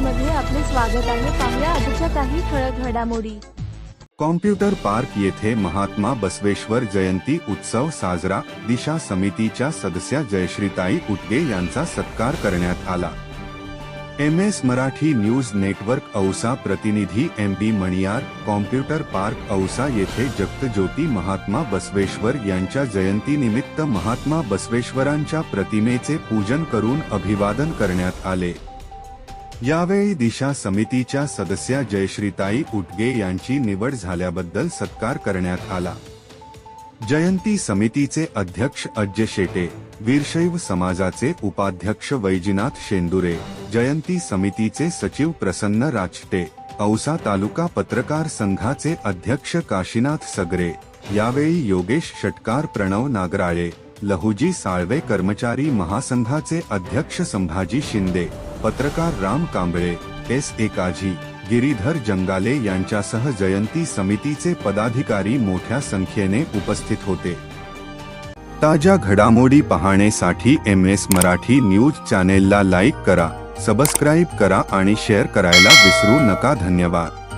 स्वागत आहे. पाहूया आजच्या काही ठळक घडामोडी. कॉम्प्युटर पार्क येथे महात्मा बसवेश्वर जयंती उत्सव साजरा. दिशा समितीच्या सदस्या जयश्रीताई उटगे यांचा सत्कार करण्यात आला. M S Marathi news network Ausa प्रतिनिधी M B Maniyar. Computer park Ausa येथे जगतज्योती महात्मा बसवेश्वर यांच्या जयंतीनिमित्त महात्मा बसवेश्वरांच्या प्रतिमेचे पूजन करून अभिवादन करण्यात आले. यावेळी दिशा समितीच्या सदस्या जयश्रीताई उटगे यांची निवड झाल्याबद्दल सत्कार करण्यात आला. जयंती समितीचे अध्यक्ष अज्य शेटे वीरशैव समाजाचे उपाध्यक्ष वैजीनाथ शेंदुरे जयंती समितीचे सचिव प्रसन्न राजटे औसा तालुका पत्रकार संघाचे अध्यक्ष काशीनाथ सगरे यावेळी योगेश षटकार प्रणव नागराळे लहुजी साळवे कर्मचारी महासंघाचे अध्यक्ष संभाजी शिंदे पत्रकार राम कांबळे एस. एकाजी गिरीधर जंगाले यांच्यासह जयंती समितीचे पदाधिकारी मोठ्या संख्येने उपस्थित होते. ताज्या घडामोडी पाहण्यासाठी एम एस मराठी न्यूज चॅनेलला लाईक करा सबस्क्राईब करा आणि शेअर करायला विसरू नका. धन्यवाद.